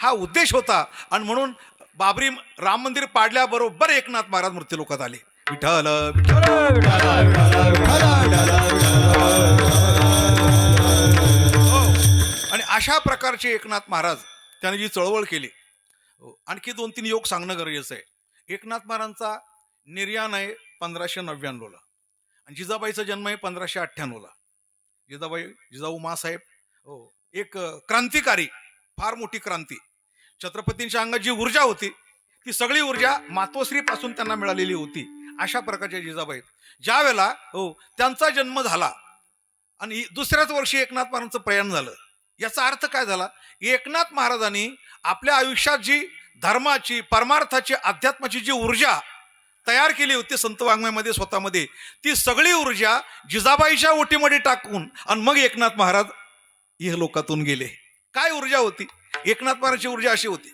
हा उद्देश होता. आणि म्हणून बाबरी राम मंदिर पाडल्याबरोबर एकनाथ महाराज मूर्ती लोकात आले. विठ्ठल हो. आणि अशा प्रकारचे एकनाथ महाराज त्याने जी चळवळ केली. आणखी दोन तीन योग सांगणं गरजेचं आहे. एकनाथ महाराजांचा निर्याण आहे पंधराशे नव्याण्णवला. आणि जिजाबाईचा जन्म आहे पंधराशे अठ्ठ्याण्णवला. जिजाबाई जिजाऊ मासाहेब हो एक क्रांतिकारी फार मोठी क्रांती. छत्रपतींच्या अंगात जी ऊर्जा होती ती सगळी ऊर्जा मातोश्रीपासून त्यांना मिळालेली होती. अशा प्रकारच्या जिजाबाई ज्या वेळेला हो त्यांचा जन्म झाला आणि दुसऱ्याच वर्षी एकनाथ महाराजांचं प्रयाण झालं. याचा अर्थ काय झाला? एकनाथ महाराजांनी आपल्या आयुष्यात जी धर्माची परमार्थाची अध्यात्माची जी ऊर्जा तयार केली होती संत वाङ्मयामध्ये स्वतःमध्ये ती सगळी ऊर्जा जिजाबाईच्या ओटीमध्ये टाकून आणि मग एकनाथ महाराज हे लोकातून गेले. काय ऊर्जा होती? एकनाथ महाराजची ऊर्जा अशी होती.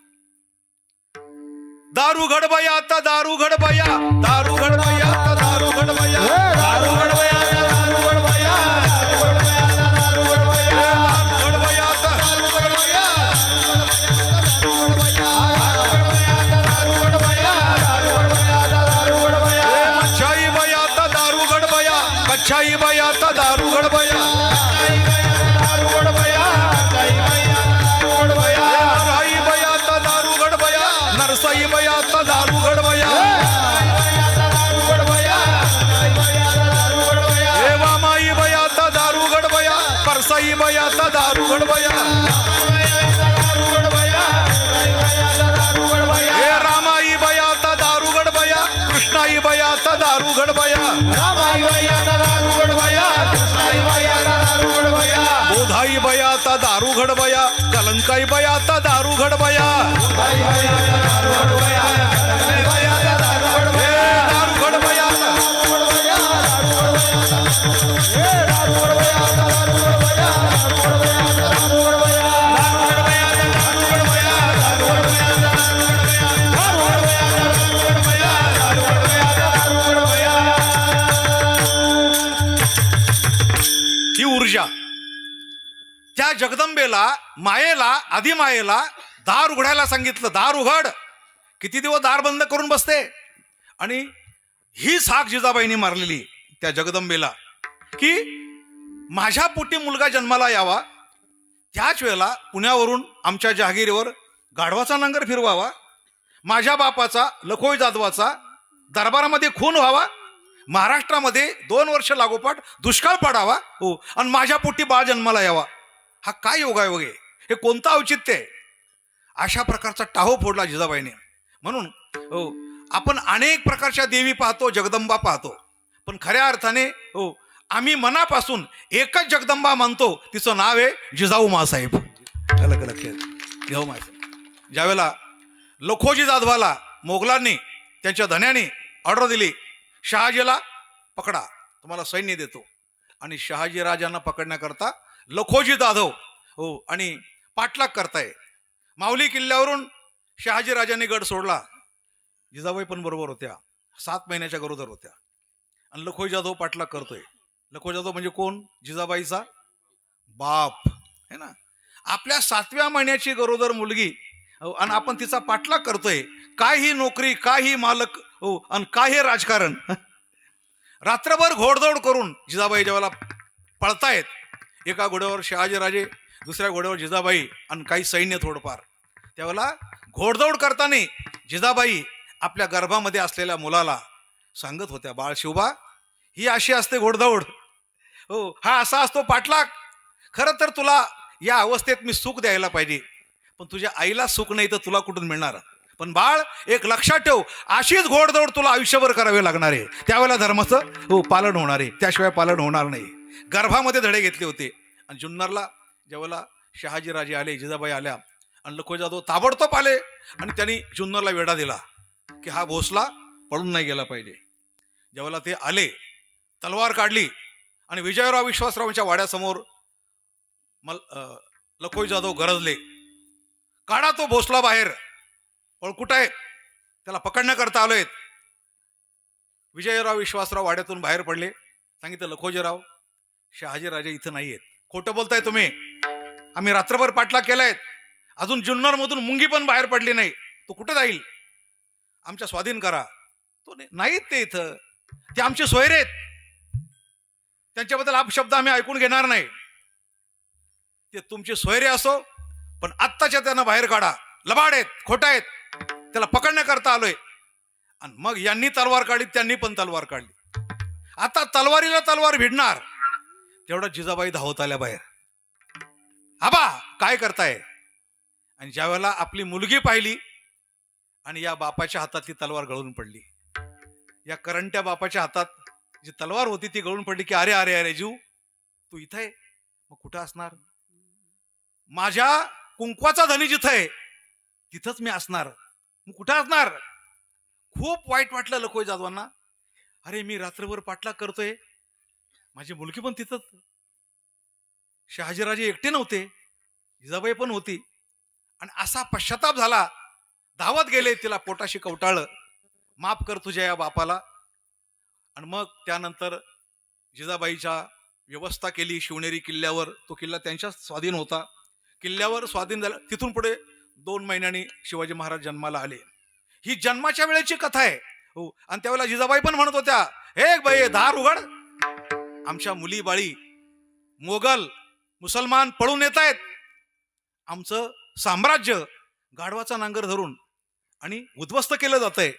दारू घडबया आता दारू घडबया दारू घडबया आता दारू घडबया दारू घडबया परसाई बया आता दारू घडबया हे रामाई बया आता दारू घडबया कृष्णाई बया आता दारू घडबया बोधाई बया आता कलंकाई बया आता मायेला आधी मायेला दार उघडायला सांगितलं. दार उघड. किती दिवस दार बंद करून बसते? आणि ही साख जिजाबाईंनी मारलेली त्या जगदंबेला की माझ्या पोटी मुलगा जन्माला यावा. त्याच वेळेला पुण्यावरून आमच्या जहागिरीवर गाढवाचा नांगर फिरवावा. माझ्या बापाचा लखोई जाधवाचा दरबारामध्ये खून व्हावा. महाराष्ट्रामध्ये दोन वर्ष लागोपाठ दुष्काळ पडावा. हो. आणि माझ्या पोटी बाळ जन्माला यावा. हा काय योगायोग आहे हे कोणतं औचित्य आहे? अशा प्रकारचा टाहो फोडला जिजाबाईने. म्हणून हो आपण अनेक प्रकारच्या देवी पाहतो जगदंबा पाहतो. पण खऱ्या अर्थाने हो आम्ही मनापासून एकच जगदंबा मानतो तिचं नाव आहे जिजाऊ मासाहेब. अलग अलग जिजाऊ मासाहेब. ज्यावेळेला लखोजी जाधवाला मोगलांनी त्यांच्या धन्याने ऑर्डर दिली शहाजीला पकडा तुम्हाला सैन्य देतो. आणि शहाजी राजांना पकडण्याकरता लखोजी जाधव हो आणि पाठलाग करताय. माऊली किल्ल्यावरून शहाजी राजांनी गड सोडला. जिजाबाई पण बरोबर होत्या. सात महिन्याच्या गरोदर होत्या. आणि लखोई जाधव पाठलाग करतोय. लखोई जाधव म्हणजे कोण? जिजाबाईचा बाप. है ना? आपल्या सातव्या महिन्याची गरोदर मुलगी आणि आपण तिचा पाठलाग करतोय. काय ही नोकरी काय ही मालक हो आणि काय हे राजकारण. रात्रभर घोडदौड करून जिजाबाई ज्यावेळेला पळतायत एका घोड्यावर शहाजीराजे दुसऱ्या घोड्यावर जिजाबाई आणि काही सैन्य थोडंफार. त्यावेळेला घोडदौड करताना जिजाबाई आपल्या गर्भामध्ये असलेल्या मुलाला सांगत होत्या बाळ शिवबा ही अशी असते घोडदौड. हो हा असा असतो पाठलाग. खरं तर तुला या अवस्थेत मी सुख द्यायला पाहिजे. पण तुझ्या आईला सुख नाही तर तुला कुठून मिळणार? पण बाळ एक लक्षात ठेव अशीच घोडदौड तुला आयुष्यभर करावी लागणार आहे. त्यावेळेला धर्माचं हो पालन होणार आहे. त्याशिवाय पालन होणार नाही. गर्भामध्ये धडे घेतले होते. आणि जुन्नरला ज्यावेळेला शहाजीराजे आले जिजाबाई आल्या. आणि लखो जाधव ताबडतोब आले आणि त्यांनी जुन्नरला वेढा दिला की हा भोसला पळून नाही गेला पाहिजे. ज्यावेळेला ते आले तलवार काढली आणि विजयराव विश्वासरावांच्या वाड्यासमोर मल अं, लखोई जाधव गरजले. काढा तो भोसला बाहेर. पण कुठं आहे? त्याला पकडण्याकरता आलोय विजयराव विश्वासराव वाड्यातून बाहेर पडले. सांगितलं लखोजीराव शहाजीराजे इथं नाही आहेत खोटं बोलताय तुम्ही. आम्ही रात्रभर पाठलाग केलायत. अजून जुन्नरमधून मुंगी पण बाहेर पडली नाही. तो कुठं जाईल? आमच्या स्वाधीन करा. तो नाही- नाहीत ते इथं. ते आमचे सोयरे आहेत. त्यांच्याबद्दल अपशब्द आम्ही ऐकून घेणार नाही. ते तुमचे सोयरे असो पण आत्ताच्या त्यांना बाहेर काढा. लबाड आहेत खोटा आहेत. त्याला पकडण्याकरता आलोय. आणि मग यांनी तलवार काढली त्यांनी पण तलवार काढली. आता तलवारीला तलवार भिडणार. तेवढा जिजाबाई धावत आल्या बाहेर. आबा काय करताय? आणि ज्यावेळेला आपली मुलगी पाहिली आणि या बापाच्या हातातली तलवार गळून पडली. या करंट्या बापाच्या हातात जी तलवार होती ती गळून पडली की अरे अरे अरे जीव तू इथं आहे मग कुठं असणार? माझ्या कुंकवाचा धनी जिथं आहे तिथंच मी असणार. मग कुठं असणार? खूप वाईट वाटलं लकोय जाधवांना. अरे मी रात्रभर पाठलाग करतोय. माझी मुलगी पण तिथंच. शहाजीराजे एकटे नव्हते. जिजाबाई पण होती. आणि असा पश्चाताप झाला. धावत गेले तिला पोटाशी कवटाळलं. माफ कर तुझ्या या बापाला. आणि मग त्यानंतर जिजाबाईच्या व्यवस्था केली शिवनेरी किल्ल्यावर. तो किल्ला त्यांच्या स्वाधीन होता. किल्ल्यावर स्वाधीन झाला. तिथून पुढे दोन महिन्यांनी शिवाजी महाराज जन्माला आले. ही जन्माच्या वेळेची कथा आहे. हो. आणि त्यावेळेला जिजाबाई पण म्हणत होत्या हे बाई दार उघड. आमच्या मुली बाळी मोगल मुसलमान पळून येत आहेत आमचं साम्राज्य गाढवाचा नांगर धरून आणि उद्ध्वस्त केलं जात आहे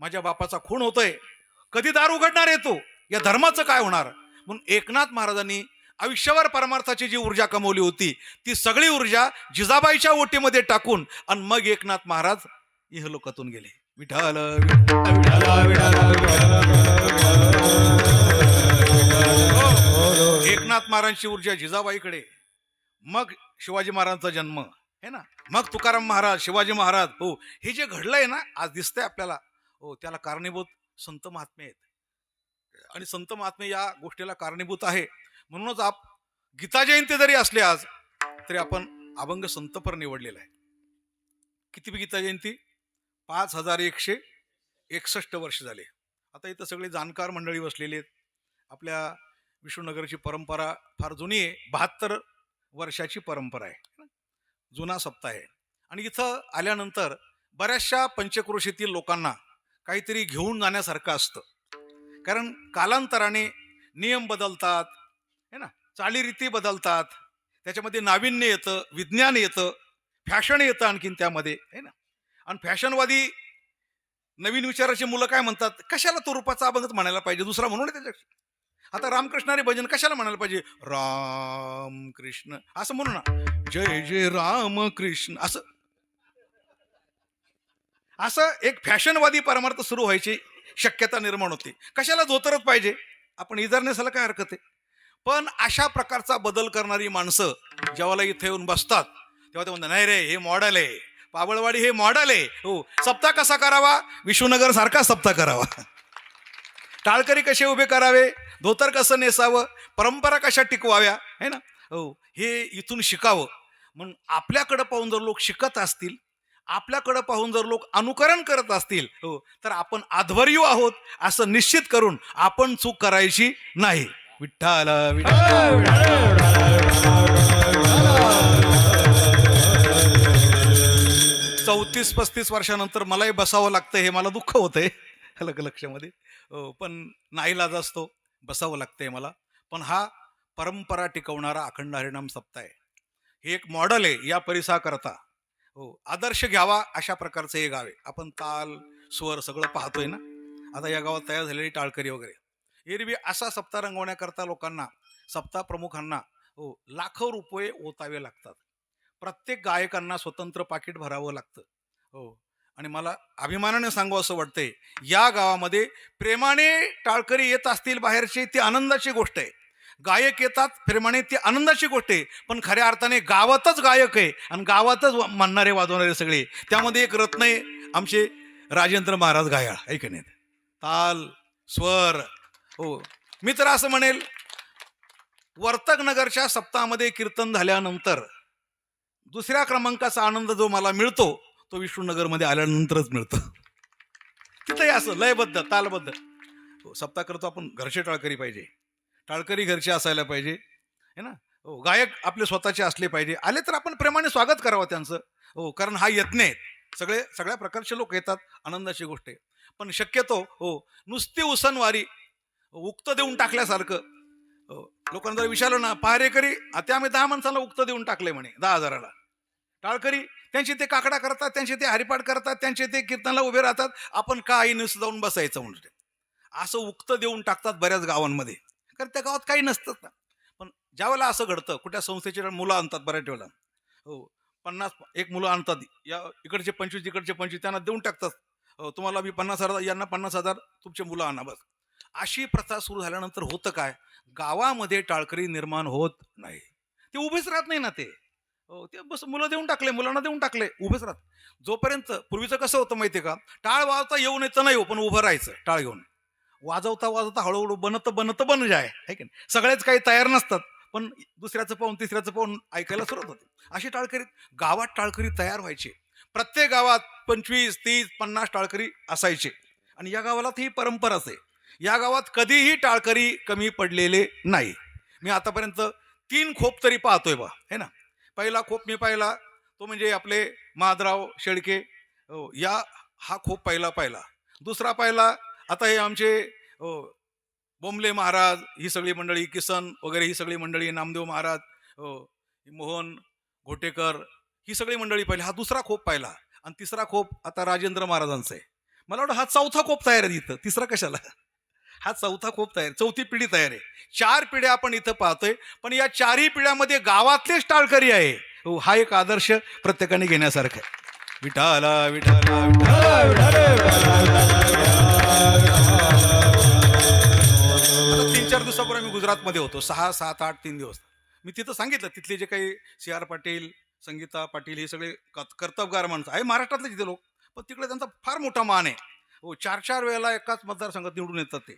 माझ्या बापाचा खून होतोय कधी दार उघडणार येतो या धर्माचं काय होणार म्हणून एकनाथ महाराजांनी आयुष्यावर परमार्थाची जी ऊर्जा कमवली होती ती सगळी ऊर्जा जिजाबाईच्या ओटीमध्ये टाकून आणि मग एकनाथ महाराज इहलोकातून गेले विठाल एकनाथ महाराजांची ऊर्जा जिजाबाईकडे. मग शिवाजी महाराजांचा जन्म. है ना? मग तुकाराम महाराज शिवाजी महाराज हो. हे जे घडलंय ना आज दिसतंय आपल्याला. हो त्याला कारणीभूत संत महात्मे आहेत. आणि संत महात्मे या गोष्टीला कारणीभूत आहे. म्हणूनच आप गीता जयंती जरी असली आज तरी आपण अभंग संतपर निवडलेला आहे. किती गीता जयंती? पाच हजार एकशे एकसष्ट वर्ष झाले. आता इथं सगळे जाणकार मंडळी बसलेली आहेत. आपल्या विष्णुनगरची परंपरा फार जुनी आहे. बहात्तर वर्षाची परंपरा आहे. जुना सप्ताह आहे. आणि इथं आल्यानंतर बऱ्याचशा पंचक्रोशीतील लोकांना काहीतरी घेऊन जाण्यासारखं असतं. कारण कालांतराने नियम बदलतात. है ना? चालीरीती बदलतात. त्याच्यामध्ये नाविन्य येतं विज्ञान येतं फॅशन येतं आणखीन त्यामध्ये. है ना? आणि फॅशनवादी नवीन विचाराची मुलं काय म्हणतात? कशाला तो रूपाचा अभंगच म्हणायला पाहिजे? दुसरा म्हणून त्याच्या आता रामकृष्णारे भजन कशाला म्हणायला पाहिजे? राम कृष्ण असं म्हणू ना. जय जय राम कृष्ण असं. असं एक फॅशनवादी परमार्थ सुरू व्हायची शक्यता निर्माण होते. कशाला धोतरच पाहिजे? आपण इजारण्यासाला काय हरकत आहे? पण अशा प्रकारचा बदल करणारी माणसं जेव्हा इथे येऊन बसतात. तेव्हा ते म्हणतात नाही रे हे मॉडेल आहे. पाबळवाडी हे मॉडेल आहे. हो. सप्ताह कसा करावा? विष्णुनगर सारखा सप्ताह करावा. टाळकरी कसे उभे करावे? धोतर कसं नेसावं? परंपरा कशा टिकवाव्या? है ना? हो हे इथून शिकावं. म्हणून आपल्याकडं पाहून जर लोक शिकत असतील आपल्याकडं पाहून जर लोक अनुकरण करत असतील हो तर आपण आध्वर्यू आहोत असं निश्चित करून आपण चूक करायची नाही. विठ्ठल चौतीस पस्तीस वर्षानंतर मलाही बसावं लागतं हे मला दुःख होतंय. अलग लक्षामध्ये. हो, पण नाईलाज असतो. बसावं लागतंय मला. पण हा परंपरा टिकवणारा अखंड हरिणाम सप्ताह आहे. हे एक मॉडेल आहे या परिसराकरता. हो आदर्श घ्यावा अशा प्रकारचं हे गाव आहे. आपण ताल स्वर सगळं पाहतोय ना? आता या गावात तयार झालेली टाळकरी वगैरे. एरवी असा सप्ताह रंगवण्याकरता लोकांना सप्ताह प्रमुखांना हो लाखो रुपये ओतावे लागतात. प्रत्येक गायकांना स्वतंत्र पाकिट भरावं लागतं. हो आणि मला अभिमानाने सांगू असं वाटतंय या गावामध्ये प्रेमाने टाळकरी येत असतील बाहेरचे ती आनंदाची गोष्ट आहे. गायक येतात प्रेमाने ती आनंदाची गोष्ट आहे. पण खऱ्या अर्थाने गावातच गायक आहे आणि गावातच म्हणणारे वाजवणारे सगळे. त्यामध्ये एक रत्न आहे आमचे राजेंद्र महाराज गायाळ. ऐक ताल स्वर. हो. मी तर असं म्हणेल वर्तक नगरच्या सप्ताहामध्ये कीर्तन झाल्यानंतर दुसऱ्या क्रमांकाचा आनंद जो मला मिळतो तो विष्णुनगरमध्ये आल्यानंतरच मिळतं. तिथंही असं लयबद्ध तालबद्ध. हो, सप्ताह करतो आपण घरचे टाळकरी पाहिजे. टाळकरी घरचे असायला पाहिजे. है ना? हो गायक आपले स्वतःचे असले पाहिजे. आले तर आपण प्रेमाने स्वागत करावं त्यांचं. हो कारण हा यत्न आहे. सगळे सगळ्या प्रकारचे लोक येतात आनंदाची गोष्ट आहे. पण शक्यतो हो नुसती उसनवारी उक्त देऊन टाकल्यासारखं. हो, लोकांना जर विचारलं ना पहारेकरी आता आम्ही दहा माणसाला उक्त देऊन टाकले म्हणे दहा हजाराला. टाळकरी त्यांचे ते काकडा करतात त्यांचे ते हरिपाठ करतात त्यांचे ते कीर्तनाला उभे राहतात. आपण काही नुसतं जाऊन बसायचं म्हणजे असं उक्त देऊन टाकतात बऱ्याच गावांमध्ये. कारण त्या गावात काही नसतं ना. पण ज्या वेळेला असं घडतं कुठल्या संस्थेचे मुलं आणतात बऱ्याच वेळेला हो पन्नास एक मुलं आणतात. या इकडचे पंचवीस इकडचे पंचवीस त्यांना देऊन टाकतात. हो, तुम्हाला मी पन्नास हजार यांना पन्नास हजार तुमचे मुलं आणा बस. अशी प्रथा सुरू झाल्यानंतर होतं काय? गावामध्ये टाळकरी निर्माण होत नाही. ते उभेच राहत नाही ना ते. हो, ते बस मुलं देऊन टाकले मुलांना देऊन टाकले उभेच राहत जोपर्यंत पूर्वीचं कसं होतं माहितीये का? टाळ वाजता येऊ नये तर नाही हो पण उभं राहायचं टाळ घेऊन. वाजवता वाजवता हळूहळू बनत बनत बन जाय है की नाही? सगळेच काही तयार नसतात पण दुसऱ्याचं पाहून तिसऱ्याचं पाहून ऐकायला सुरुवात होते. अशी टाळकरी गावात टाळकरी तयार व्हायचे. प्रत्येक गावात पंचवीस तीस पन्नास टाळकरी असायचे. आणि या गावाला ही परंपराच आहे. या गावात कधीही टाळकरी कमी पडलेले नाही. मी आतापर्यंत तीन खोप तरी पाहतोय बा है ना? पहिला खोप मी पाहिला. तो म्हणजे आपले माधराव शेळके. हो, या हा खोप पहिला पाहिला. दुसरा पाहिला आता हे आमचे हो, बोंबले महाराज ही सगळी मंडळी किसन वगैरे ही सगळी मंडळी नामदेव महाराज हो, मोहन घोटेकर ही सगळी मंडळी पाहिली. हा दुसरा खोप पाहिला. आणि तिसरा खोप आता राजेंद्र महाराजांचा आहे. मला वाटतं हा चौथा खोप तयार आहे इथं. तिसरा कशाला? हा चौथा खूप तयार चौथी पिढी तयार आहे. चार पिढ्या आपण इथं पाहतोय पण या चारही पिढ्यामध्ये गावातलेच टाळकरी आहे. हो, हा एक आदर्श प्रत्येकाने घेण्यासारखा आहे. विठाला विठाला तीन चार दिवसापूर्वी मी गुजरातमध्ये होतो. सहा सात आठ तीन दिवस. मी तिथं सांगितलं तिथले जे काही सी आर पाटील संगीता पाटील हे सगळे कर्तबगार माणसं. आहे महाराष्ट्रातले तिथे लोक पण तिकडे त्यांचा फार मोठा मान आहे. हो चार चार वेळेला एकाच मतदारसंघात निवडून येतात ते.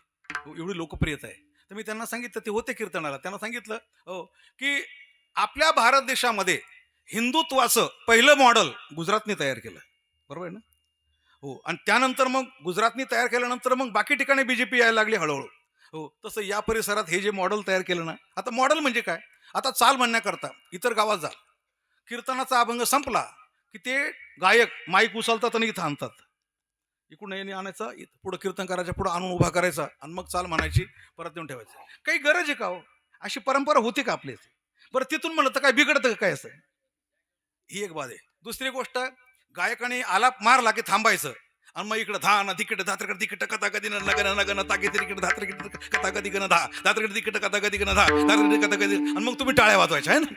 हो, एवढी लोकप्रियता आहे. तर मी त्यांना सांगितलं ते होते कीर्तनाला. त्यांना सांगितलं हो की आपल्या भारत देशामध्ये हिंदुत्वाचं पहिलं मॉडेल गुजरातने तयार केलं. बरोबर आहे ना? हो आणि त्यानंतर मग गुजरातनी तयार केल्यानंतर मग बाकी ठिकाणी बी जे पी यायला लागली हळूहळू. हो तसं या परिसरात हे जे मॉडेल तयार केलं ना आता मॉडेल म्हणजे काय? आता चाल म्हणण्याकरता इतर गावात जा. कीर्तनाचा अभंग संपला की ते गायक माईक उचलतात आणि इथं आणतात. इकडून येणे आणायचा पुढं कीर्तन करायचं पुढं आणून उभा करायचा आणि मग चाल म्हणायची परत देऊन ठेवायचं. काही गरज आहे का हो? अशी परंपरा होती का आपली बरं तिथून म्हणलं तर काय बिघडतं काय असं? ही एक बात आहे. दुसरी गोष्ट गायकाने आलाप मारला की थांबायचं आणि मग इकडे धा ना धात्र धात्रकडे तिकीट कथा कधी न नगन नगन ताकी तिकीट धात्र कथा कधी गण धा धात्रकडे तिकीट कथा कधी गण धा धात्रकडे कथा कधी आणि मग तुम्ही टाळ्या वाजवायच्या आहे ना?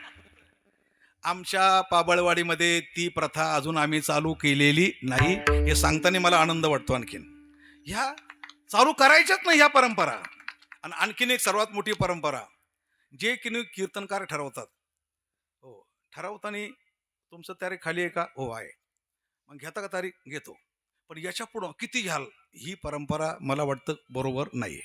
आमच्या पाबळवाडीमध्ये ती प्रथा अजून आम्ही चालू केलेली नाही हे सांगताना मला आनंद वाटतो आणखीन. ह्या चालू करायच्याच नाही ह्या परंपरा. आणि आणखीन एक सर्वात मोठी परंपरा जे की कीर्तनकार ठरवतात. हो ठरवताना तुमचं तारीख खाली आहे का? हो आहे. मग घेता का तारीख घेतो. पण याच्या पुढं किती घ्याल ही परंपरा मला वाटतं बरोबर नाही